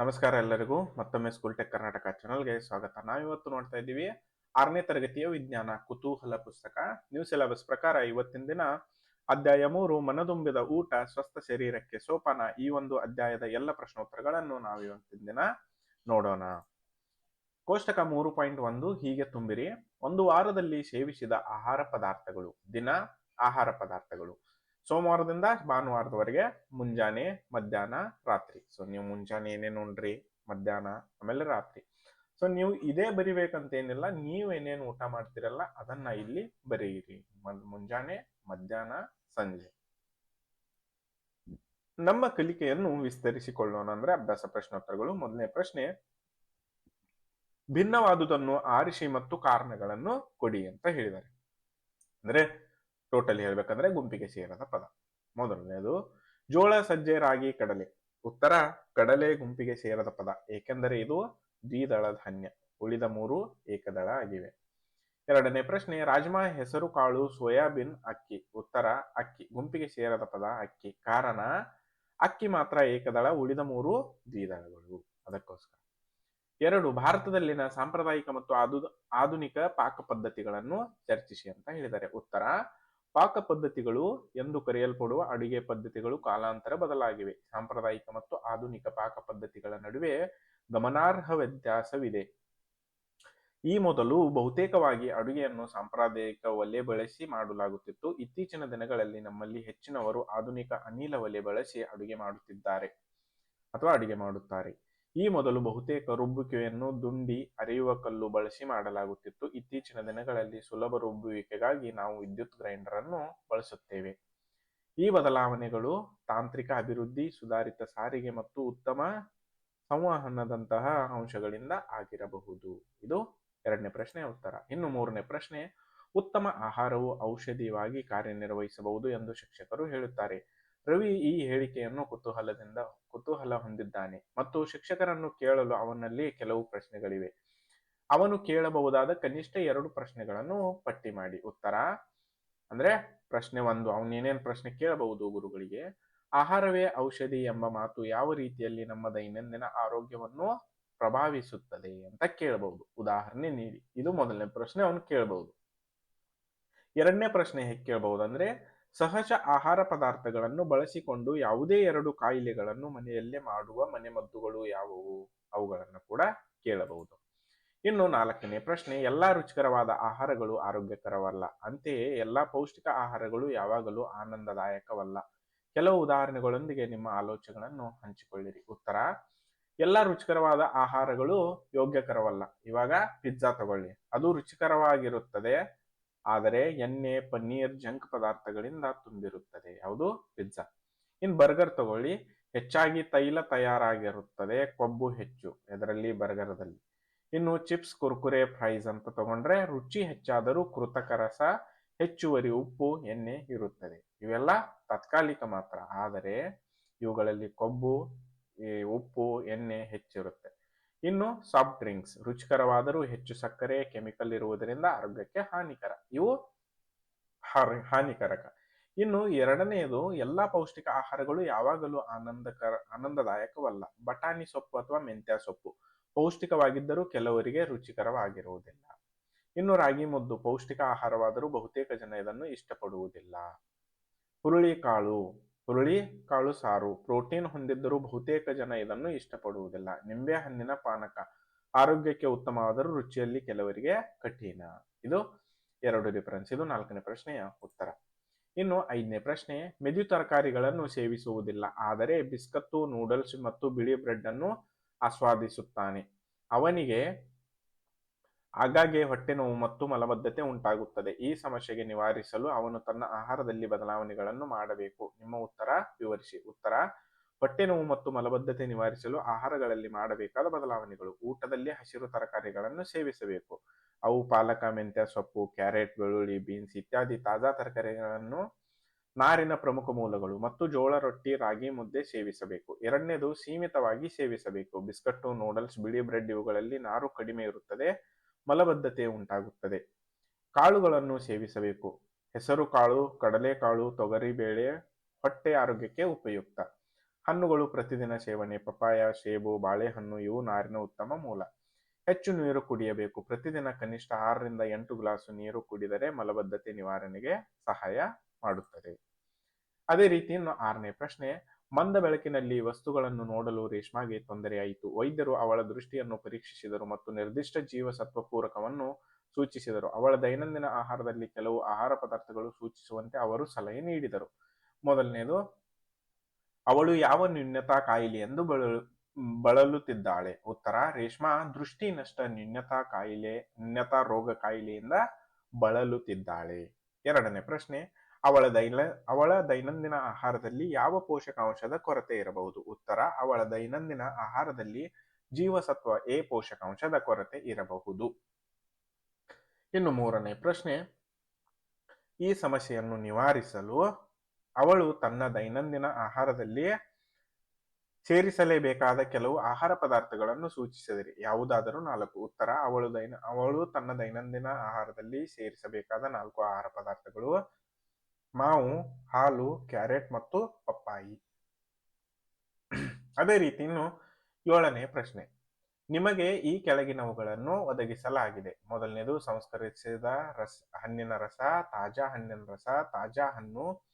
ನಮಸ್ಕಾರ ಎಲ್ಲರಿಗೂ. ಮತ್ತೊಮ್ಮೆ ಸ್ಕೂಲ್ ಟೆಕ್ ಕರ್ನಾಟಕ ಚಾನಲ್ಗೆ ಸ್ವಾಗತ. ನಾವಿವತ್ತು ನೋಡ್ತಾ ಇದ್ದೀವಿ ಆರನೇ ತರಗತಿಯ ವಿಜ್ಞಾನ, ಕುತೂಹಲ ಪುಸ್ತಕ. ನ್ಯೂ ಸಿಲೆಬಸ್ ಪ್ರಕಾರ ಇವತ್ತಿನ ದಿನ ಅಧ್ಯಾಯ ಮೂರು, ಮನದುಂಬಿದ ಊಟ, ಸ್ವಸ್ಥ ಶರೀರಕ್ಕೆ ಸೋಪಾನ. ಈ ಒಂದು ಅಧ್ಯಾಯದ ಎಲ್ಲ ಪ್ರಶ್ನೋತ್ತರಗಳನ್ನು ನಾವು ಇವತ್ತಿನ ದಿನ ನೋಡೋಣ. ಕೋಷ್ಟಕ ಮೂರು ಪಾಯಿಂಟ್ ಒಂದು, ಹೀಗೆ ತುಂಬಿರಿ. ಒಂದು ವಾರದಲ್ಲಿ ಸೇವಿಸಿದ ಆಹಾರ ಪದಾರ್ಥಗಳು. ದಿನ, ಆಹಾರ ಪದಾರ್ಥಗಳು. ಸೋಮವಾರದಿಂದ ಭಾನುವಾರದವರೆಗೆ ಮುಂಜಾನೆ, ಮಧ್ಯಾಹ್ನ, ರಾತ್ರಿ. ಸೊ ನೀವು ಮುಂಜಾನೆ ಏನೇನು ಉಂಡ್ರಿ? ಮಧ್ಯಾಹ್ನ, ಆಮೇಲೆ ರಾತ್ರಿ. ಸೊ ನೀವು ಇದೇ ಬರಿಬೇಕಂತೇನಿಲ್ಲ ನೀವು ಏನೇನು ಊಟ ಮಾಡ್ತಿರಲ್ಲ, ಅದನ್ನ ಇಲ್ಲಿ ಬರೆಯಿರಿ ಮುಂಜಾನೆ, ಮಧ್ಯಾಹ್ನ, ಸಂಜೆ. ನಮ್ಮ ಕಲಿಕೆಯನ್ನು ವಿಸ್ತರಿಸಿಕೊಳ್ಳೋಣ ಅಂದ್ರೆ ಅಭ್ಯಾಸ ಪ್ರಶ್ನೋತ್ತರಗಳು. ಮೊದಲನೇ ಪ್ರಶ್ನೆ, ಭಿನ್ನವಾದುದನ್ನು ಆರಿಸಿ ಮತ್ತು ಕಾರಣಗಳನ್ನು ಕೊಡಿ ಅಂತ ಹೇಳಿದ್ದಾರೆ. ಅಂದ್ರೆ ಟೋಟಲ್ ಹೇಳ್ಬೇಕಂದ್ರೆ ಗುಂಪಿಗೆ ಸೇರದ ಪದ. ಮೊದಲನೇದು, ಜೋಳ, ಸಜ್ಜೆ, ರಾಗಿ, ಕಡಲೆ. ಉತ್ತರ, ಕಡಲೆ ಗುಂಪಿಗೆ ಸೇರದ ಪದ. ಏಕೆಂದರೆ ಇದು ದ್ವಿದಳ ಧಾನ್ಯ. ಉಳಿದ ಮೂರು ಏಕದಳ ಆಗಿವೆ. ಎರಡನೇ ಪ್ರಶ್ನೆ, ರಾಜ್ಮಾ ಹೆಸರು, ಕಾಳು, ಸೋಯಾಬೀನ್, ಅಕ್ಕಿ. ಉತ್ತರ, ಅಕ್ಕಿ. ಗುಂಪಿಗೆ ಸೇರದ ಪದ ಅಕ್ಕಿ. ಕಾರಣ, ಅಕ್ಕಿ ಮಾತ್ರ ಏಕದಳ, ಉಳಿದ ಮೂರು ದ್ವಿದಳಗಳು. ಅದಕ್ಕೋಸ್ಕರ. ಎರಡು, ಭಾರತದಲ್ಲಿನ ಸಾಂಪ್ರದಾಯಿಕ ಮತ್ತು ಆಧು ಆಧುನಿಕ ಪಾಕ ಪದ್ಧತಿಗಳನ್ನು ಚರ್ಚಿಸಿ ಅಂತ ಹೇಳಿದ್ದಾರೆ. ಉತ್ತರ ಪಾಕ ಪದ್ಧತಿಗಳು ಎಂದು ಕರೆಯಲ್ಪಡುವ ಅಡುಗೆ ಪದ್ಧತಿಗಳು ಕಾಲಾಂತರ ಬದಲಾಗಿವೆ. ಸಾಂಪ್ರದಾಯಿಕ ಮತ್ತು ಆಧುನಿಕ ಪಾಕ ಪದ್ಧತಿಗಳ ನಡುವೆ ಗಮನಾರ್ಹ ವ್ಯತ್ಯಾಸವಿದೆ ಈ ಮೊದಲು ಬಹುತೇಕವಾಗಿ ಅಡುಗೆಯನ್ನು ಸಾಂಪ್ರದಾಯಿಕ ಒಲೆ ಬಳಸಿ ಮಾಡಲಾಗುತ್ತಿತ್ತು. ಇತ್ತೀಚಿನ ದಿನಗಳಲ್ಲಿ ನಮ್ಮಲ್ಲಿ ಹೆಚ್ಚಿನವರು ಆಧುನಿಕ ಅನಿಲ ಒಲೆ ಬಳಸಿ ಅಡುಗೆ ಮಾಡುತ್ತಿದ್ದಾರೆ ಅಥವಾ ಅಡುಗೆ ಮಾಡುತ್ತಾರೆ. ಈ ಮೊದಲು ಬಹುತೇಕ ರುಬ್ಬುವಿಕೆಯನ್ನು ದುಂಡಿ ಅರೆಯುವ ಕಲ್ಲು ಬಳಸಿ ಮಾಡಲಾಗುತ್ತಿತ್ತು. ಇತ್ತೀಚಿನ ದಿನಗಳಲ್ಲಿ ಸುಲಭ ರುಬ್ಬುವಿಕೆಗಾಗಿ ನಾವು ವಿದ್ಯುತ್ ಗ್ರೈಂಡರ್ ಅನ್ನು ಬಳಸುತ್ತೇವೆ. ಈ ಬದಲಾವಣೆಗಳು ತಾಂತ್ರಿಕ ಅಭಿವೃದ್ಧಿ, ಸುಧಾರಿತ ಸಾರಿಗೆ ಮತ್ತು ಉತ್ತಮ ಸಂವಹನದಂತಹ ಅಂಶಗಳಿಂದ ಆಗಿರಬಹುದು. ಇದು ಎರಡನೇ ಪ್ರಶ್ನೆ ಉತ್ತರ. ಇನ್ನು ಮೂರನೇ ಪ್ರಶ್ನೆ, ಉತ್ತಮ ಆಹಾರವು ಔಷಧಿಯಾಗಿ ಕಾರ್ಯನಿರ್ವಹಿಸಬಹುದು ಎಂದು ಶಿಕ್ಷಕರು ಹೇಳುತ್ತಾರೆ. ರವಿ ಈ ಹೇಳಿಕೆಯನ್ನು ಕುತೂಹಲದಿಂದ ಕುತೂಹಲ ಹೊಂದಿದ್ದಾನೆ ಮತ್ತು ಶಿಕ್ಷಕರನ್ನು ಕೇಳಲು ಅವನಲ್ಲಿ ಕೆಲವು ಪ್ರಶ್ನೆಗಳಿವೆ. ಅವನು ಕೇಳಬಹುದಾದ ಕನಿಷ್ಠ ಎರಡು ಪ್ರಶ್ನೆಗಳನ್ನು ಪಟ್ಟಿ ಮಾಡಿ. ಉತ್ತರ, ಅಂದ್ರೆ ಪ್ರಶ್ನೆ ಒಂದು ಅವನೇನೇನು ಪ್ರಶ್ನೆ ಕೇಳಬಹುದು ಗುರುಗಳಿಗೆ? ಆಹಾರವೇ ಔಷಧಿ ಎಂಬ ಮಾತು ಯಾವ ರೀತಿಯಲ್ಲಿ ನಮ್ಮ ದೈನಂದಿನ ಆರೋಗ್ಯವನ್ನು ಪ್ರಭಾವಿಸುತ್ತದೆ ಅಂತ ಕೇಳಬಹುದು. ಉದಾಹರಣೆ ನೀಡಿ. ಇದು ಮೊದಲನೇ ಪ್ರಶ್ನೆ, ಅವನು ಕೇಳಬಹುದು. ಎರಡನೇ ಪ್ರಶ್ನೆ ಹೇಗೆ ಕೇಳಬಹುದು ಅಂದ್ರೆ ಸಹಜ ಆಹಾರ ಪದಾರ್ಥಗಳನ್ನು ಬಳಸಿಕೊಂಡು ಯಾವುದೇ ಎರಡು ಕಾಯಿಲೆಗಳನ್ನು ಮನೆಯಲ್ಲೇ ಮಾಡುವ ಮನೆಮದ್ದುಗಳು ಯಾವುವು? ಅವುಗಳನ್ನು ಕೂಡ ಕೇಳಬಹುದು. ಇನ್ನು ನಾಲ್ಕನೇ ಪ್ರಶ್ನೆ, ಎಲ್ಲಾ ರುಚಿಕರವಾದ ಆಹಾರಗಳು ಆರೋಗ್ಯಕರವಲ್ಲ. ಅಂತೆಯೇ ಎಲ್ಲಾ ಪೌಷ್ಟಿಕ ಆಹಾರಗಳು ಯಾವಾಗಲೂ ಆನಂದದಾಯಕವಲ್ಲ. ಕೆಲವು ಉದಾಹರಣೆಗಳೊಂದಿಗೆ ನಿಮ್ಮ ಆಲೋಚನೆಗಳನ್ನು ಹಂಚಿಕೊಳ್ಳಿರಿ. ಉತ್ತರ, ಎಲ್ಲಾ ರುಚಿಕರವಾದ ಆಹಾರಗಳು ಯೋಗ್ಯಕರವಲ್ಲ. ಇವಾಗ ಪಿಜ್ಜಾ ತಗೊಳ್ಳಿ. ಅದು ರುಚಿಕರವಾಗಿರುತ್ತದೆ. ಆದರೆ ಎಣ್ಣೆ, ಪನ್ನೀರ್, ಜಂಕ್ ಪದಾರ್ಥಗಳಿಂದ ತುಂಬಿರುತ್ತದೆ. ಯಾವುದು ಪಿಜ್ಜಾ. ಇನ್ ಬರ್ಗರ್ ತಗೊಳ್ಳಿ. ಹೆಚ್ಚಾಗಿ ತೈಲ ತಯಾರಾಗಿರುತ್ತದೆ. ಕೊಬ್ಬು ಹೆಚ್ಚು ಇದರಲ್ಲಿ ಬರ್ಗರದಲ್ಲಿ. ಇನ್ನು ಚಿಪ್ಸ್, ಕುರ್ಕುರೆ, ಫ್ರೈಸ್ ಅಂತ ತಗೊಂಡ್ರೆ ರುಚಿ ಹೆಚ್ಚಾದರೂ ಕೃತಕ ರಸ, ಹೆಚ್ಚುವರಿ ಉಪ್ಪು, ಎಣ್ಣೆ ಇರುತ್ತದೆ. ಇವೆಲ್ಲ ತಾತ್ಕಾಲಿಕ ಮಾತ್ರ. ಆದರೆ ಇವುಗಳಲ್ಲಿ ಕೊಬ್ಬು, ಈ ಉಪ್ಪು, ಎಣ್ಣೆ ಹೆಚ್ಚಿರುತ್ತೆ. ಇನ್ನು ಸಾಫ್ಟ್ ಡ್ರಿಂಕ್ಸ್ ರುಚಿಕರವಾದರೂ ಹೆಚ್ಚು ಸಕ್ಕರೆ ಕೆಮಿಕಲ್ ಇರುವುದರಿಂದ ಆರೋಗ್ಯಕ್ಕೆ ಹಾನಿಕರ. ಇವು ಹಾನಿಕಾರಕ. ಇನ್ನು ಎರಡನೆಯದು, ಎಲ್ಲಾ ಪೌಷ್ಟಿಕ ಆಹಾರಗಳು ಯಾವಾಗಲೂ ಆನಂದಕರ, ಆನಂದದಾಯಕವಲ್ಲ. ಬಟಾಣಿ ಸೊಪ್ಪು ಅಥವಾ ಮೆಂತ್ಯ ಸೊಪ್ಪು. ಪೌಷ್ಟಿಕವಾಗಿದ್ದರೂ ಕೆಲವರಿಗೆ ರುಚಿಕರವಾಗಿರುವುದಿಲ್ಲ. ಇನ್ನು ರಾಗಿ ಮುದ್ದು, ಪೌಷ್ಟಿಕ ಆಹಾರವಾದರೂ ಬಹುತೇಕ ಜನ ಇದನ್ನು ಇಷ್ಟಪಡುವುದಿಲ್ಲ. ಹುರುಳಿ ಕಾಳು ಹುರುಳಿ ಕಾಳು, ಸಾರು, ಪ್ರೋಟೀನ್ ಹೊಂದಿದ್ದರೂ ಬಹುತೇಕ ಜನ ಇದನ್ನು ಇಷ್ಟಪಡುವುದಿಲ್ಲ. ನಿಂಬೆ ಹಣ್ಣಿನ ಪಾನಕ, ಆರೋಗ್ಯಕ್ಕೆ ಉತ್ತಮವಾದರೂ ರುಚಿಯಲ್ಲಿ ಕೆಲವರಿಗೆ ಕಠಿಣ. ಇದು ಎರಡು ಡಿಫರೆನ್ಸ್ ಇದು ನಾಲ್ಕನೇ ಪ್ರಶ್ನೆಯ ಉತ್ತರ. ಇನ್ನು ಐದನೇ ಪ್ರಶ್ನೆ, ಮೆದು ತರಕಾರಿಗಳನ್ನು ಸೇವಿಸುವುದಿಲ್ಲ, ಆದರೆ ಬಿಸ್ಕತ್ತು, ನೂಡಲ್ಸ್ ಮತ್ತು ಬಿಳಿ ಬ್ರೆಡ್ ಅನ್ನು ಆಸ್ವಾದಿಸುತ್ತಾನೆ. ಅವನಿಗೆ ಆಗಾಗ್ಗೆ ಹೊಟ್ಟೆ ನೋವು ಮತ್ತು ಮಲಬದ್ಧತೆ ಉಂಟಾಗುತ್ತದೆ. ಈ ಸಮಸ್ಯೆಗೆ ನಿವಾರಿಸಲು ಅವನು ತನ್ನ ಆಹಾರದಲ್ಲಿ ಬದಲಾವಣೆಗಳನ್ನು ಮಾಡಬೇಕು. ನಿಮ್ಮ ಉತ್ತರ ವಿವರಿಸಿ. ಉತ್ತರ, ಹೊಟ್ಟೆ ನೋವು ಮತ್ತು ಮಲಬದ್ಧತೆ ನಿವಾರಿಸಲು ಆಹಾರಗಳಲ್ಲಿ ಮಾಡಬೇಕಾದ ಬದಲಾವಣೆಗಳು. ಊಟದಲ್ಲಿ ಹಸಿರು ತರಕಾರಿಗಳನ್ನು ಸೇವಿಸಬೇಕು. ಅವು ಪಾಲಕ, ಮೆಂತ್ಯ, ಸೊಪ್ಪು, ಕ್ಯಾರೆಟ್, ಬೆಳ್ಳುಳ್ಳಿ, ಬೀನ್ಸ್ ಇತ್ಯಾದಿ ತಾಜಾ ತರಕಾರಿಗಳನ್ನು ನಾರಿನ ಪ್ರಮುಖ ಮೂಲಗಳು ಮತ್ತು ಜೋಳ, ರೊಟ್ಟಿ, ರಾಗಿ, ಮುದ್ದೆ ಸೇವಿಸಬೇಕು. ಎರಡನೇದು ಸೀಮಿತವಾಗಿ ಸೇವಿಸಬೇಕು. ಬಿಸ್ಕಟ್ಟು, ನೂಡಲ್ಸ್, ಬಿಳಿ ಬ್ರೆಡ್ ಇವುಗಳಲ್ಲಿ ನಾರು ಕಡಿಮೆ ಇರುತ್ತದೆ. ಮಲಬದ್ಧತೆ ಉಂಟಾಗುತ್ತದೆ. ಕಾಳುಗಳನ್ನು ಸೇವಿಸಬೇಕು. ಹೆಸರು ಕಾಳು ಕಡಲೆಕಾಳು ತೊಗರಿಬೇಳೆ ಹೊಟ್ಟೆ ಆರೋಗ್ಯಕ್ಕೆ ಉಪಯುಕ್ತ. ಹಣ್ಣುಗಳು ಪ್ರತಿದಿನ ಸೇವನೆ ಪಪಾಯ ಸೇಬು, ಬಾಳೆಹಣ್ಣು, ಇವು ನಾರಿನ ಉತ್ತಮ ಮೂಲ. ಹೆಚ್ಚು ನೀರು ಕುಡಿಯಬೇಕು. ಪ್ರತಿದಿನ ಕನಿಷ್ಠ ಆರರಿಂದ ಎಂಟು ಗ್ಲಾಸು ನೀರು ಕುಡಿದರೆ ಮಲಬದ್ಧತೆ ನಿವಾರಣೆಗೆ ಸಹಾಯ ಮಾಡುತ್ತದೆ. ಅದೇ ರೀತಿ ಆರನೇ ಪ್ರಶ್ನೆ ಮಂದ ಬೆಳಕಿನಲ್ಲಿ ವಸ್ತುಗಳನ್ನು ನೋಡಲು ರೇಷ್ಮಾಗೆ ತೊಂದರೆಯಾಯಿತು. ವೈದ್ಯರು ಅವಳ ದೃಷ್ಟಿಯನ್ನು ಪರೀಕ್ಷಿಸಿದರು ಮತ್ತು ನಿರ್ದಿಷ್ಟ ಜೀವಸತ್ವ ಪೂರಕವನ್ನು ಸೂಚಿಸಿದರು. ಅವಳ ದೈನಂದಿನ ಆಹಾರದಲ್ಲಿ ಕೆಲವು ಆಹಾರ ಪದಾರ್ಥಗಳು ಸೂಚಿಸುವಂತೆ ಅವರು ಸಲಹೆ ನೀಡಿದರು. ಮೊದಲನೆಯದು, ಅವಳು ಯಾವ ನ್ಯೂನ್ಯತಾ ಕಾಯಿಲೆಯೆಂದು ಬಳಲು, ಬಳಲುತ್ತಿದ್ದಾಳೆ? ಉತ್ತರ, ರೇಷ್ಮಾ ದೃಷ್ಟಿ ನಷ್ಟ ನ್ಯೂನ್ಯತಾ ಕಾಯಿಲೆ ನ್ಯೂನ್ಯತಾ ರೋಗ ಕಾಯಿಲೆಯಿಂದ ಬಳಲುತ್ತಿದ್ದಾಳೆ. ಎರಡನೇ ಪ್ರಶ್ನೆ ಅವಳ ದೈನ, ಅವಳ ದೈನಂದಿನ ಆಹಾರದಲ್ಲಿ ಯಾವ ಪೋಷಕಾಂಶದ ಕೊರತೆ ಇರಬಹುದು? ಉತ್ತರ, ಅವಳ ದೈನಂದಿನ ಆಹಾರದಲ್ಲಿ ಜೀವಸತ್ವ ಎ ಪೋಷಕಾಂಶದ ಕೊರತೆ ಇರಬಹುದು. ಇನ್ನು ಮೂರನೇ ಪ್ರಶ್ನೆ. ಈ ಸಮಸ್ಯೆಯನ್ನು ನಿವಾರಿಸಲು ಅವಳು ತನ್ನ ದೈನಂದಿನ ಆಹಾರದಲ್ಲಿ ಸೇರಿಸಲೇಬೇಕಾದ ಕೆಲವು ಆಹಾರ ಪದಾರ್ಥಗಳನ್ನು ಸೂಚಿಸಿದರೆ ಯಾವುದಾದರೂ ನಾಲ್ಕು. ಉತ್ತರ, ಅವಳು ದೈನ, ಅವಳು ತನ್ನ ದೈನಂದಿನ ಆಹಾರದಲ್ಲಿ ಸೇರಿಸಬೇಕಾದ ನಾಲ್ಕು ಆಹಾರ ಪದಾರ್ಥಗಳು ಮಾವು, ಹಾಲು, ಕ್ಯಾರೆಟ್ ಮತ್ತು ಪಪ್ಪಾಯಿ. ಅದೇ ರೀತಿ ಇನ್ನು ಏಳನೇ ಪ್ರಶ್ನೆ. ನಿಮಗೆ ಈ ಕೆಳಗಿನವುಗಳನ್ನು ಒದಗಿಸಲಾಗಿದೆ. ಮೊದಲನೇದು ಸಂಸ್ಕರಿಸಿದ ರಸ, ಹಣ್ಣಿನ ರಸ, ತಾಜಾ ಹಣ್ಣಿನ ರಸ, ತಾಜಾ ಹಣ್ಣು.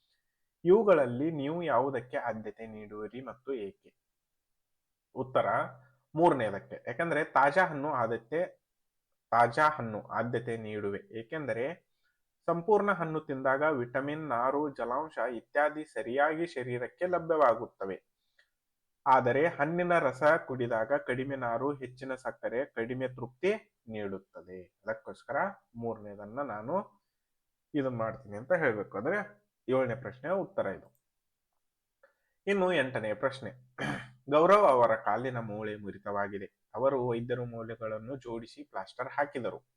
ಇವುಗಳಲ್ಲಿ ನೀವು ಯಾವುದಕ್ಕೆ ಆದ್ಯತೆ ನೀಡುವಿರಿ ಮತ್ತು ಏಕೆ? ಉತ್ತರ, ಮೂರನೇದಕ್ಕೆ. ಯಾಕಂದ್ರೆ ತಾಜಾ ಹಣ್ಣು ಆದ್ಯತೆ, ತಾಜಾ ಹಣ್ಣು ಆದ್ಯತೆ ನೀಡುವೆ. ಏಕೆಂದರೆ ಸಂಪೂರ್ಣ ಹಣ್ಣು ತಿಂದಾಗ ವಿಟಮಿನ್, ನಾರು, ಜಲಾಂಶ ಇತ್ಯಾದಿ ಸರಿಯಾಗಿ ಶರೀರಕ್ಕೆ ಲಭ್ಯವಾಗುತ್ತವೆ. ಆದರೆ ಹಣ್ಣಿನ ರಸ ಕುಡಿದಾಗ ಕಡಿಮೆ ನಾರು, ಹೆಚ್ಚಿನ ಸಕ್ಕರೆ, ಕಡಿಮೆ ತೃಪ್ತಿ ನೀಡುತ್ತದೆ. ಅದಕ್ಕೋಸ್ಕರ ಮೂರನೇದನ್ನ ನಾನು ಇದನ್ನ ಮಾಡ್ತೀನಿ ಅಂತ ಹೇಳಬೇಕು. ಅಂದ್ರೆ ಏಳನೇ ಪ್ರಶ್ನೆ ಉತ್ತರ ಇದು. ಇನ್ನು ಎಂಟನೇ ಪ್ರಶ್ನೆ. ಗೌರವ್ ಅವರ ಕಾಲಿನ ಮೂಳೆ ಮುರಿತವಾಗಿದೆ. ಅವರು ವೈದ್ಯರು ಮೂಳೆಗಳನ್ನು ಜೋಡಿಸಿ ಪ್ಲಾಸ್ಟರ್ ಹಾಕಿದರು.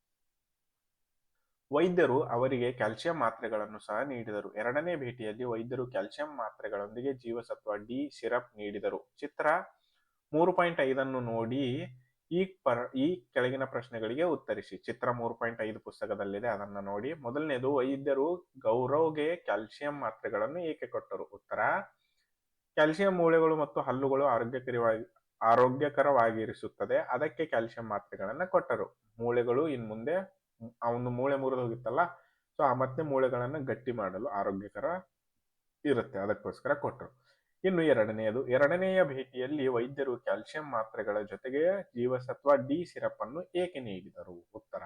ವೈದ್ಯರು ಅವರಿಗೆ ಕ್ಯಾಲ್ಸಿಯಂ ಮಾತ್ರೆಗಳನ್ನು ಸಹ ನೀಡಿದರು. ಎರಡನೇ ಭೇಟಿಯಲ್ಲಿ ವೈದ್ಯರು ಕ್ಯಾಲ್ಸಿಯಂ ಮಾತ್ರೆಗಳೊಂದಿಗೆ ಜೀವಸತ್ವ ಡಿ ಸಿರಪ್ ನೀಡಿದರು. ಚಿತ್ರ ಮೂರು ಪಾಯಿಂಟ್ ಐದನ್ನು ನೋಡಿ ಈ ಪರ್, ಈ ಕೆಳಗಿನ ಪ್ರಶ್ನೆಗಳಿಗೆ ಉತ್ತರಿಸಿ. ಚಿತ್ರ ಮೂರು ಪಾಯಿಂಟ್ ಐದು ಪುಸ್ತಕದಲ್ಲಿದೆ, ಅದನ್ನು ನೋಡಿ. ಮೊದಲನೇದು, ವೈದ್ಯರು ಗೌರವ್ಗೆ ಕ್ಯಾಲ್ಸಿಯಂ ಮಾತ್ರೆಗಳನ್ನು ಏಕೆ ಕೊಟ್ಟರು? ಉತ್ತರ, ಕ್ಯಾಲ್ಸಿಯಂ ಮೂಳೆಗಳು ಮತ್ತು ಹಲ್ಲುಗಳು ಆರೋಗ್ಯಕರವಾಗಿ, ಆರೋಗ್ಯಕರವಾಗಿರಿಸುತ್ತದೆ. ಅದಕ್ಕೆ ಕ್ಯಾಲ್ಸಿಯಂ ಮಾತ್ರೆಗಳನ್ನು ಕೊಟ್ಟರು. ಮೂಳೆಗಳು ಇನ್ ಮುಂದೆ ಅವನು ಮೂಳೆ ಮುರಿದು ಹೋಗಿತ್ತಲ್ಲ ಸೊ ಆ ಮತ್ತೆ ಮೂಳೆಗಳನ್ನ ಗಟ್ಟಿ ಮಾಡಲು ಆರೋಗ್ಯಕರ ಇರುತ್ತೆ, ಅದಕ್ಕೋಸ್ಕರ ಕೊಟ್ಟರು ಇನ್ನು ಎರಡನೆಯದು ಎರಡನೆಯ ಭೇಟಿಯಲ್ಲಿ ವೈದ್ಯರು ಕ್ಯಾಲ್ಸಿಯಂ ಮಾತ್ರೆಗಳ ಜೊತೆಗೆ ಜೀವಸತ್ವ ಡಿ ಸಿರಪ್ ಅನ್ನು ಏಕೆ ನೀಡಿದರು? ಉತ್ತರ,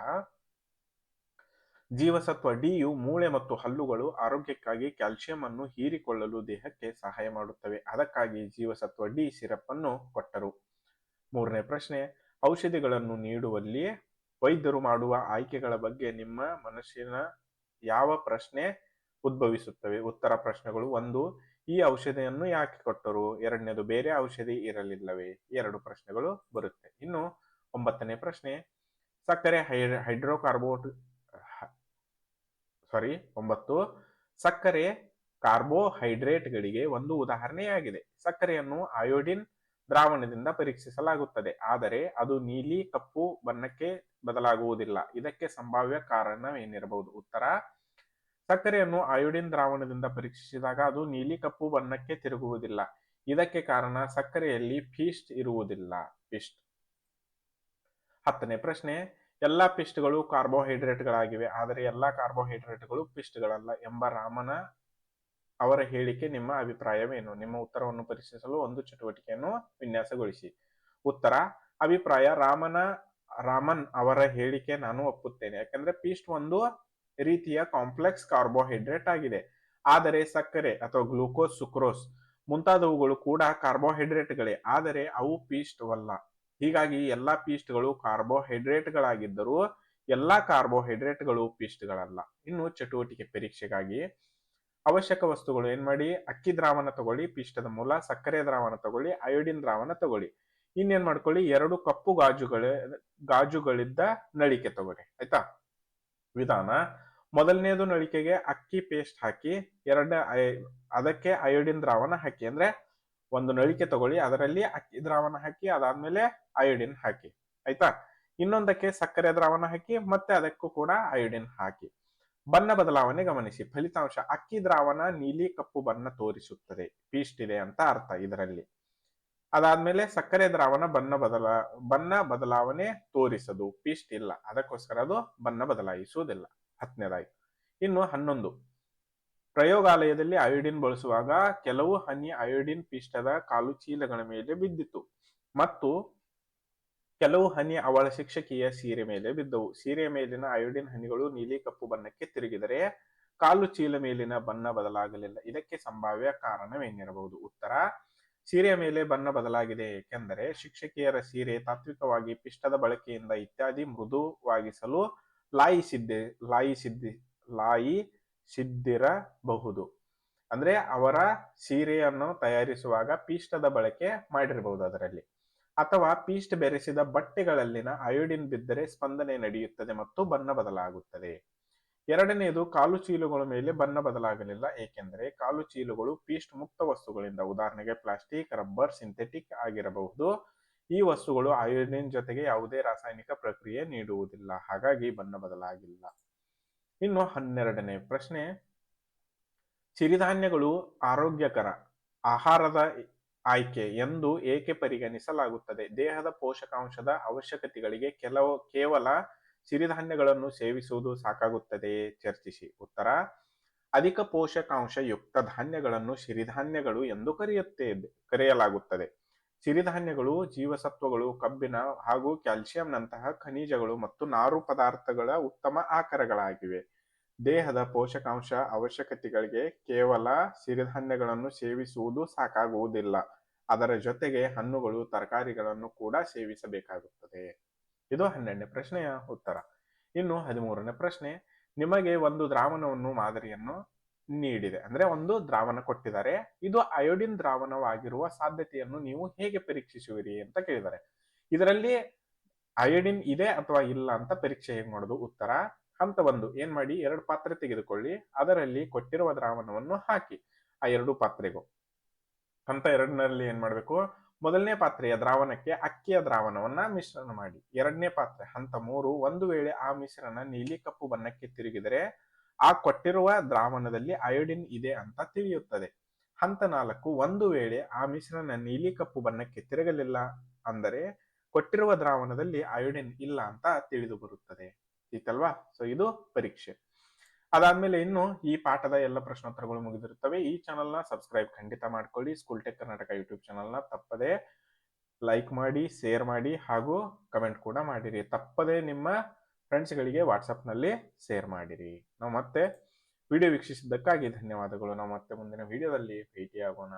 ಜೀವಸತ್ವ ಡಿಯು ಮೂಳೆ ಮತ್ತು ಹಲ್ಲುಗಳು ಆರೋಗ್ಯಕ್ಕಾಗಿ ಕ್ಯಾಲ್ಸಿಯಂ ಅನ್ನು ಹೀರಿಕೊಳ್ಳಲು ದೇಹಕ್ಕೆ ಸಹಾಯ ಮಾಡುತ್ತವೆ, ಅದಕ್ಕಾಗಿ ಜೀವಸತ್ವ ಡಿ ಸಿರಪ್ ಅನ್ನು ಕೊಟ್ಟರು. ಮೂರನೇ ಪ್ರಶ್ನೆ, ಔಷಧಿಗಳನ್ನು ನೀಡುವಲ್ಲಿ ವೈದ್ಯರು ಮಾಡುವ ಆಯ್ಕೆಗಳ ಬಗ್ಗೆ ನಿಮ್ಮ ಮನಸ್ಸಿನ ಯಾವ ಪ್ರಶ್ನೆ ಉದ್ಭವಿಸುತ್ತವೆ? ಉತ್ತರ ಪ್ರಶ್ನೆಗಳು ಒಂದು, ಈ ಔಷಧಿಯನ್ನು ಯಾಕೆ ಕೊಟ್ಟರು? ಎರಡನೇದು, ಬೇರೆ ಔಷಧಿ ಇರಲಿಲ್ಲವೇ? ಎರಡು ಪ್ರಶ್ನೆಗಳು ಬರುತ್ತೆ. ಇನ್ನು ಒಂಬತ್ತನೇ ಪ್ರಶ್ನೆ, ಸಕ್ಕರೆ ಹೈ ಹೈಡ್ರೋಕಾರ್ಬೋಟ್ ಸಾರಿ ಒಂಬತ್ತು, ಸಕ್ಕರೆ ಕಾರ್ಬೋಹೈಡ್ರೇಟ್ಗಳಿಗೆ ಒಂದು ಉದಾಹರಣೆಯಾಗಿದೆ. ಸಕ್ಕರೆಯನ್ನು ಅಯೋಡಿನ್ ದ್ರಾವಣದಿಂದ ಪರೀಕ್ಷಿಸಲಾಗುತ್ತದೆ. ಆದರೆ ಅದು ನೀಲಿ ಕಪ್ಪು ಬಣ್ಣಕ್ಕೆ ಬದಲಾಗುವುದಿಲ್ಲ. ಇದಕ್ಕೆ ಸಂಭಾವ್ಯ ಕಾರಣವೇನಿರಬಹುದು? ಉತ್ತರ, ಸಕ್ಕರೆಯನ್ನು ಅಯೋಡಿನ್ ದ್ರಾವಣದಿಂದ ಪರೀಕ್ಷಿಸಿದಾಗ ಅದು ನೀಲಿ ಕಪ್ಪು ಬಣ್ಣಕ್ಕೆ ತಿರುಗುವುದಿಲ್ಲ. ಇದಕ್ಕೆ ಕಾರಣ ಸಕ್ಕರೆಯಲ್ಲಿ ಫೀಸ್ಟ್ ಇರುವುದಿಲ್ಲ. ಫಿಸ್ಟ್ ಹತ್ತನೇ ಪ್ರಶ್ನೆ, ಎಲ್ಲಾ ಪಿಸ್ಟ್ಗಳು ಕಾರ್ಬೋಹೈಡ್ರೇಟ್ಗಳಾಗಿವೆ. ಆದರೆ ಎಲ್ಲಾ ಕಾರ್ಬೋಹೈಡ್ರೇಟ್ಗಳು ಪಿಸ್ಟ್ಗಳಲ್ಲ ಎಂಬ ರಾಮನ ಅವರ ಹೇಳಿಕೆ, ನಿಮ್ಮ ಅಭಿಪ್ರಾಯವೇನು? ನಿಮ್ಮ ಉತ್ತರವನ್ನು ಪರೀಕ್ಷಿಸಲು ಒಂದು ಚಟುವಟಿಕೆಯನ್ನು ವಿನ್ಯಾಸಗೊಳಿಸಿ. ಉತ್ತರ, ಅಭಿಪ್ರಾಯ, ರಾಮನ, ರಾಮನ್ ಅವರ ಹೇಳಿಕೆ ನಾನು ಒಪ್ಪುತ್ತೇನೆ. ಯಾಕಂದ್ರೆ ಪೀಸ್ಟ್ ಒಂದು ರೀತಿಯ ಕಾಂಪ್ಲೆಕ್ಸ್ ಕಾರ್ಬೋಹೈಡ್ರೇಟ್ ಆಗಿದೆ. ಆದರೆ ಸಕ್ಕರೆ ಅಥವಾ ಗ್ಲೂಕೋಸ್ ಸುಕ್ರೋಸ್ ಮುಂತಾದವುಗಳು ಕೂಡ ಕಾರ್ಬೋಹೈಡ್ರೇಟ್ಗಳೇ ಆದರೆ ಅವು ಪೀಸ್ಟ್ ಅಲ್ಲ ಹೀಗಾಗಿ ಎಲ್ಲಾ ಪೀಸ್ಟ್ಗಳು ಕಾರ್ಬೋಹೈಡ್ರೇಟ್ಗಳಾಗಿದ್ದರೂ ಎಲ್ಲಾ ಕಾರ್ಬೋಹೈಡ್ರೇಟ್ಗಳು ಪೀಸ್ಟ್ಗಳಲ್ಲ ಇನ್ನು ಚಟುವಟಿಕೆ ಪರೀಕ್ಷೆಗಾಗಿ ಅವಶ್ಯಕ ವಸ್ತುಗಳು ಏನ್ ಮಾಡಿ? ಅಕ್ಕಿ ದ್ರಾವಣ ತಗೊಳ್ಳಿ, ಪಿಷ್ಟದ ಮೂಲ, ಸಕ್ಕರೆ ದ್ರಾವಣ ತಗೊಳ್ಳಿ ಅಯೋಡಿನ್ ದ್ರಾವಣ ತಗೊಳ್ಳಿ. ಇನ್ನೇನ್ ಮಾಡ್ಕೊಳ್ಳಿ? ಎರಡು ಕಪ್ಪು ಗಾಜುಗಳ, ಗಾಜುಗಳಿದ್ದ ನಳಿಕೆ ತಗೊಳ್ಳಿ. ಆಯ್ತಾ? ವಿಧಾನ. ಮೊದಲನೇದು ನಳಿಕೆಗೆ ಅಕ್ಕಿ ಪೇಸ್ಟ್ ಹಾಕಿ ಎರಡನೇ ಅದಕ್ಕೆ ಅಯೋಡಿನ್ ದ್ರಾವಣ ಹಾಕಿ. ಅಂದ್ರೆ ಒಂದು ನಳಿಕೆ ತಗೊಳ್ಳಿ, ಅದರಲ್ಲಿ ಅಕ್ಕಿ ದ್ರಾವಣ ಹಾಕಿ, ಅದಾದ್ಮೇಲೆ ಅಯೋಡಿನ್ ಹಾಕಿ. ಆಯ್ತಾ? ಇನ್ನೊಂದಕ್ಕೆ ಸಕ್ಕರೆ ದ್ರಾವಣ ಹಾಕಿ, ಮತ್ತೆ ಅದಕ್ಕೂ ಕೂಡ ಅಯೋಡಿನ್ ಹಾಕಿ. ಬಣ್ಣ ಬದಲಾವಣೆ ಗಮನಿಸಿ. ಫಲಿತಾಂಶ ಅಕ್ಕಿ ದ್ರಾವಣ ನೀಲಿ ಕಪ್ಪು ಬಣ್ಣ ತೋರಿಸುತ್ತದೆ. ಪೀಸ್ಟ್ ಇದೆ ಅಂತ ಅರ್ಥ ಇದರಲ್ಲಿ. ಅದಾದ್ಮೇಲೆ ಸಕ್ಕರೆ ದ್ರಾವಣ ಬಣ್ಣ ಬದಲ, ಬಣ್ಣ ಬದಲಾವಣೆ ತೋರಿಸದು. ಪೀಸ್ಟ್ ಇಲ್ಲ. ಅದಕ್ಕೋಸ್ಕರ ಅದು ಬಣ್ಣ ಬದಲಾಯಿಸುವುದಿಲ್ಲ. ಹತ್ತನೇದಾಯ್ತು. ಇನ್ನು ಹನ್ನೊಂದು. ಪ್ರಯೋಗಾಲಯದಲ್ಲಿ ಅಯೋಡಿನ್ ಬಳಸುವಾಗ ಕೆಲವು ಹನಿ ಅಯೋಡಿನ್ ಪಿಷ್ಟದ ಕಾಲು ಚೀಲಗಳ ಮೇಲೆ ಬಿದ್ದಿತು ಮತ್ತು ಕೆಲವು ಹನಿ ಅವಳ ಶಿಕ್ಷಕಿಯ ಸೀರೆ ಮೇಲೆ ಬಿದ್ದವು. ಸೀರೆ ಮೇಲಿನ ಅಯೋಡಿನ್ ಹನಿಗಳು ನೀಲಿ ಕಪ್ಪು ಬಣ್ಣಕ್ಕೆ ತಿರುಗಿದರೆ ಕಾಲು ಚೀಲ ಮೇಲಿನ ಬಣ್ಣ ಬದಲಾಗಲಿಲ್ಲ. ಇದಕ್ಕೆ ಸಂಭಾವ್ಯ ಕಾರಣವೇನಿರಬಹುದು? ಉತ್ತರ, ಸೀರೆಯ ಮೇಲೆ ಬಣ್ಣ ಬದಲಾಗಿದೆ, ಏಕೆಂದರೆ ಶಿಕ್ಷಕಿಯರ ಸೀರೆ ತಾತ್ವಿಕವಾಗಿ ಪಿಷ್ಟದ ಬಳಕೆಯಿಂದ ಇತ್ಯಾದಿ ಮೃದುವಾಗಿಸಲು ಲಾಯಿಸಿದ್ದೆ, ಲಾಯಿಸಿದ್ದಿ, ಲಾಯಿಸಿದ್ದಿರಬಹುದು. ಅಂದ್ರೆ ಅವರ ಸೀರೆಯನ್ನು ತಯಾರಿಸುವಾಗ ಪಿಷ್ಟದ ಬಳಕೆ ಮಾಡಿರಬಹುದು ಅದರಲ್ಲಿ. ಅಥವಾ ಪೀಸ್ಟ್ ಬೆರೆಸಿದ ಬಟ್ಟೆಗಳಲ್ಲಿನ ಅಯೋಡಿನ್ ಬಿದ್ದರೆ ಸ್ಪಂದನೆ ನಡೆಯುತ್ತದೆ ಮತ್ತು ಬಣ್ಣ ಬದಲಾಗುತ್ತದೆ. ಎರಡನೆಯದು, ಕಾಲು ಚೀಲುಗಳ ಮೇಲೆ ಬಣ್ಣ ಬದಲಾಗಲಿಲ್ಲ, ಏಕೆಂದರೆ ಕಾಲು ಚೀಲುಗಳು ಪೀಸ್ಟ್ ಮುಕ್ತ ವಸ್ತುಗಳಿಂದ, ಉದಾಹರಣೆಗೆ ಪ್ಲಾಸ್ಟಿಕ್, ರಬ್ಬರ್, ಸಿಂಥೆಟಿಕ್ ಆಗಿರಬಹುದು. ಈ ವಸ್ತುಗಳು ಅಯೋಡಿನ್ ಜೊತೆಗೆ ಯಾವುದೇ ರಾಸಾಯನಿಕ ಪ್ರಕ್ರಿಯೆ ನೀಡುವುದಿಲ್ಲ, ಹಾಗಾಗಿ ಬಣ್ಣ ಬದಲಾಗಿಲ್ಲ. ಇನ್ನು ಹನ್ನೆರಡನೇ ಪ್ರಶ್ನೆ, ಸಿರಿಧಾನ್ಯಗಳು ಆರೋಗ್ಯಕರ, ಆಹಾರದ ಆಯ್ಕೆ ಎಂದು ಏಕೆ ಪರಿಗಣಿಸಲಾಗುತ್ತದೆ? ದೇಹದ ಪೋಷಕಾಂಶದ ಅವಶ್ಯಕತೆಗಳಿಗೆ ಕೆಲವು ಕೇವಲ ಸಿರಿಧಾನ್ಯಗಳನ್ನು ಸೇವಿಸುವುದು ಸಾಕಾಗುತ್ತದೆಯೇ ಚರ್ಚಿಸಿ. ಉತ್ತರ, ಅಧಿಕ ಪೋಷಕಾಂಶ ಯುಕ್ತ ಧಾನ್ಯಗಳನ್ನು ಸಿರಿಧಾನ್ಯಗಳು ಎಂದು ಕರೆಯುತ್ತೆ ಕರೆಯಲಾಗುತ್ತದೆ. ಸಿರಿಧಾನ್ಯಗಳು ಜೀವಸತ್ವಗಳು ಕಬ್ಬಿಣ ಹಾಗೂ ಕ್ಯಾಲ್ಸಿಯಂನಂತಹ ಖನಿಜಗಳು ಮತ್ತು ನಾರು ಪದಾರ್ಥಗಳ ಉತ್ತಮ ಆಕಾರಗಳಾಗಿವೆ. ದೇಹದ ಪೋಷಕಾಂಶ ಅವಶ್ಯಕತೆಗಳಿಗೆ ಕೇವಲ ಸಿರಿಧಾನ್ಯಗಳನ್ನು ಸೇವಿಸುವುದು ಸಾಕಾಗುವುದಿಲ್ಲ. ಅದರ ಜೊತೆಗೆ ಹಣ್ಣುಗಳು, ತರಕಾರಿಗಳನ್ನು ಕೂಡ ಸೇವಿಸಬೇಕಾಗುತ್ತದೆ. ಇದು ಹನ್ನೆರಡನೇ ಪ್ರಶ್ನೆಯ ಉತ್ತರ. ಇನ್ನು ಹದಿಮೂರನೇ ಪ್ರಶ್ನೆ, ನಿಮಗೆ ಒಂದು ದ್ರಾವಣವನ್ನು ಮಾದರಿಯನ್ನು ನೀಡಿದೆ. ಅಂದ್ರೆ ಒಂದು ದ್ರಾವಣ ಕೊಟ್ಟಿದ್ದಾರೆ. ಇದು ಅಯೋಡಿನ್ ದ್ರಾವಣವಾಗಿರುವ ಸಾಧ್ಯತೆಯನ್ನು ನೀವು ಹೇಗೆ ಪರೀಕ್ಷಿಸುವಿರಿ ಅಂತ ಕೇಳಿದ್ದಾರೆ. ಇದರಲ್ಲಿ ಅಯೋಡಿನ್ ಇದೆ ಅಥವಾ ಇಲ್ಲ ಅಂತ ಪರೀಕ್ಷೆ ಹೇಗೆ ಮಾಡೋದು? ಉತ್ತರ ಹಂತ ಒಂದು, ಏನ್ ಮಾಡಿ? ಎರಡು ಪಾತ್ರೆ ತೆಗೆದುಕೊಳ್ಳಿ. ಅದರಲ್ಲಿ ಕೊಟ್ಟಿರುವ ದ್ರಾವಣವನ್ನು ಹಾಕಿ ಆ ಎರಡು ಪಾತ್ರೆಗೂ. ಹಂತ ಎರಡನಲ್ಲಿ ಏನ್ ಮಾಡಬೇಕು? ಮೊದಲನೇ ಪಾತ್ರೆಯ ದ್ರಾವಣಕ್ಕೆ ಅಕ್ಕಿಯ ದ್ರಾವಣವನ್ನ ಮಿಶ್ರಣ ಮಾಡಿ. ಎರಡನೇ ಪಾತ್ರೆ, ಹಂತ ಮೂರು, ಒಂದು ವೇಳೆ ಆ ಮಿಶ್ರಣ ನೀಲಿ ಕಪ್ಪು ಬಣ್ಣಕ್ಕೆ ತಿರುಗಿದರೆ ಆ ಕೊಟ್ಟಿರುವ ದ್ರಾವಣದಲ್ಲಿ ಅಯೋಡಿನ್ ಇದೆ ಅಂತ ತಿಳಿಯುತ್ತದೆ. ಹಂತ ನಾಲ್ಕು, ಒಂದು ವೇಳೆ ಆ ಮಿಶ್ರಣ ನೀಲಿ ಕಪ್ಪು ಬಣ್ಣಕ್ಕೆ ತಿರುಗಲಿಲ್ಲ ಅಂದರೆ ಕೊಟ್ಟಿರುವ ದ್ರಾವಣದಲ್ಲಿ ಅಯೋಡಿನ್ ಇಲ್ಲ ಅಂತ ತಿಳಿದು ಬರುತ್ತದೆ. ಈತಲ್ವಾ ಸೊ ಇದು ಪರೀಕ್ಷೆ. ಅದಾದ್ಮೇಲೆ ಇನ್ನು ಈ ಪಾಠದ ಎಲ್ಲ ಪ್ರಶ್ನೋತ್ತರಗಳು ಮುಗಿದಿರುತ್ತವೆ. ಈ ಚಾನಲ್ನ ಸಬ್ಸ್ಕ್ರೈಬ್ ಖಂಡಿತ ಮಾಡ್ಕೊಳ್ಳಿ. ಸ್ಕೂಲ್ ಟೆಕ್ ಕರ್ನಾಟಕ ಯೂಟ್ಯೂಬ್ ಚಾನಲ್ನ ತಪ್ಪದೆ ಲೈಕ್ ಮಾಡಿ ಶೇರ್ ಮಾಡಿ ಹಾಗೂ ಕಮೆಂಟ್ ಕೂಡ ಮಾಡಿರಿ. ತಪ್ಪದೆ ನಿಮ್ಮ ಫ್ರೆಂಡ್ಸ್ಗಳಿಗೆ ವಾಟ್ಸಪ್ನಲ್ಲಿ ಶೇರ್ ಮಾಡಿರಿ. ನಾವು ಮತ್ತೆ ವಿಡಿಯೋ ವೀಕ್ಷಿಸಿದ್ದಕ್ಕಾಗಿ ಧನ್ಯವಾದಗಳು. ನಾವು ಮತ್ತೆ ಮುಂದಿನ ವಿಡಿಯೋದಲ್ಲಿ ಭೇಟಿಯಾಗೋಣ.